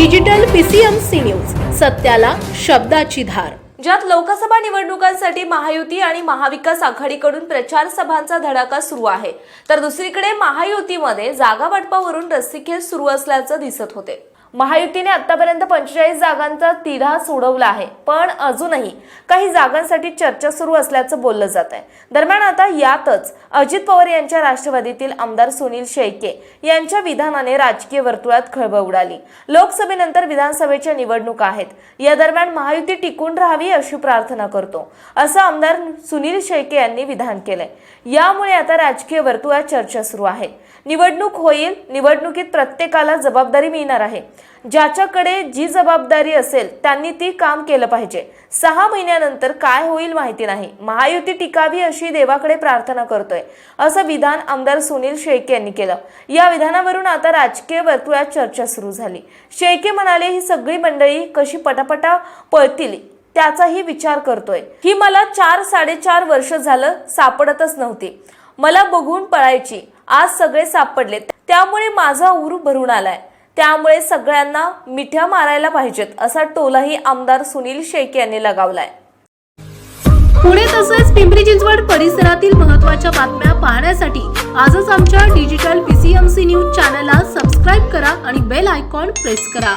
Digital PCMC news. सत्याला शब्दाची धार. ज्यात लोकसभा निवडणुकांसाठी महायुती आणि महाविकास आघाडीकडून प्रचार सभांचा धडाका सुरू आहे. तर दुसरीकडे महायुतीमध्ये जागा वाटपावरून रस्सीखेच सुरू असल्याचं दिसत होते. महायुतीने आतापर्यंत पंचेचाळीस जागांचा तिढा सोडवला आहे पण अजूनही काही जागांसाठी चर्चा सुरू असल्याचं बोललं जात आहे दरम्यान आता यातच अजित पवार यांच्या राष्ट्रवादीतील आमदार सुनील शेळके यांच्या विधानाने राजकीय वर्तुळात खळबळ उडाली. लोकसभेनंतर विधानसभेच्या निवडणुका आहेत. या दरम्यान महायुती टिकून राहावी अशी प्रार्थना करतो. असं आमदार सुनील शेळके यांनी विधान केलंय. यामुळे आता राजकीय वर्तुळात चर्चा सुरू आहे. निवडणूक होईल. निवडणुकीत प्रत्येकाला जबाबदारी मिळणार आहे. ज्याच्याकडे जी जबाबदारी असेल त्यांनी ती काम केलं पाहिजे. सहा महिन्यानंतर काय होईल माहिती नाही. महायुती टिकावी अशी देवाकडे प्रार्थना करतोय असं विधान आमदार सुनील शेळके यांनी केलं. या विधानावरून आता राजकीय वर्तुळात चर्चा सुरू झाली. शेळके म्हणाले ही सगळी मंडळी कशी पटापटा पळतील त्याचाही विचार करतोय. ही मला चार साडेचार वर्ष झालं सापडतच नव्हती. मला बघून पळायची. आज सगळे सापडले त्यामुळे माझा ऊर भरून आलाय. त्यामुळे सगळ्यांना मिठ्या मारायला पाहिजेत असा टोलाही आमदार सुनील शेख यांनी लगावलाय. पुणे तसेच पिंपरी चिंचवड परिसरातील महत्त्वाच्या बातम्या पाहण्यासाठी आजच आमच्या डिजिटल पीसीएमसी न्यूज चॅनलला सबस्क्राईब करा आणि बेल आयकॉन प्रेस करा.